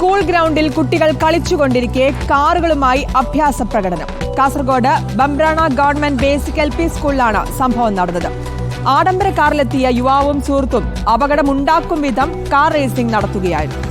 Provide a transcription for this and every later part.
School ഗ്രൗണ്ടിൽ കുട്ടികൾ കളിച്ചുകൊണ്ടിരിക്കെ കാറുകളുമായി അഭ്യാസ പ്രകടനം. Kasaragod Bambrana government basic L P സ്കൂളിലാണ് സംഭവം നടന്നത്. ആഡംബര കാറിലെത്തിയ യുവാവും സുഹൃത്തും അപകടമുണ്ടാക്കും വിധം കാർ റേസിംഗ് നടത്തുകയായിരുന്നു.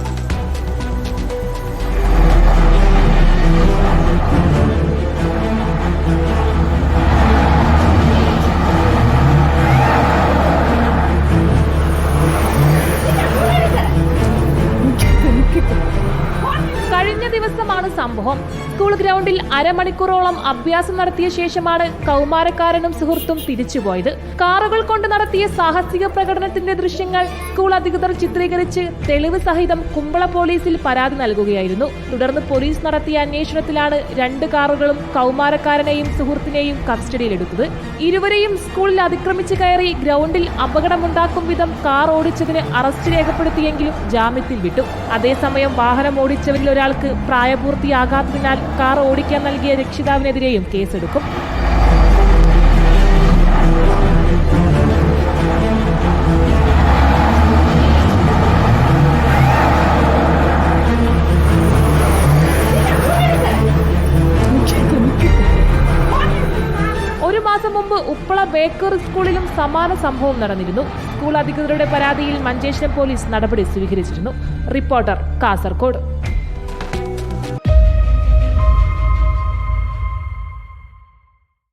ദിവസമാണ് സംഭവം. സ്കൂൾ ഗ്രൗണ്ടിൽ അരമണിക്കൂറോളം അഭ്യാസം നടത്തിയ ശേഷമാണ് കൗമാരക്കാരനും സുഹൃത്തും തിരിച്ചുപോയത്. കാറുകൾ കൊണ്ട് നടത്തിയ സാഹസിക പ്രകടനത്തിന്റെ ദൃശ്യങ്ങൾ സ്കൂൾ അധികൃതർ ചിത്രീകരിച്ച് തെളിവ് സഹിതം കുമ്പള പോലീസിൽ പരാതി നൽകുകയായിരുന്നു. തുടർന്ന് പോലീസ് നടത്തിയ അന്വേഷണത്തിലാണ് രണ്ട് കാറുകളും കൗമാരക്കാരനെയും സുഹൃത്തിനെയും കസ്റ്റഡിയിലെടുത്തത്. ഇരുവരെയും സ്കൂളിൽ അതിക്രമിച്ചു കയറി ഗ്രൗണ്ടിൽ അപകടമുണ്ടാക്കും വിധം കാർ ഓടിച്ചതിന് അറസ്റ്റ് രേഖപ്പെടുത്തിയെങ്കിലും ജാമ്യത്തിൽ വിട്ടു. അതേസമയം വാഹനം ഓടിച്ചവരിൽ ഒരാൾക്ക് പ്രായപൂർത്തിയാകാത്തതിനാൽ കാർ ഓടിക്കാൻ നൽകിയ രക്ഷിതാവിനെതിരെയും കേസെടുക്കും. ഒരു മാസം മുമ്പ് ഉപ്പള ബേക്കർ സ്കൂളിലും സമാന സംഭവം നടന്നിരുന്നു. സ്കൂൾ അധികൃതരുടെ പരാതിയിൽ മഞ്ചേശ്വരം പോലീസ് നടപടി സ്വീകരിച്ചിരുന്നു. റിപ്പോർട്ടർ കാസർഗോഡ്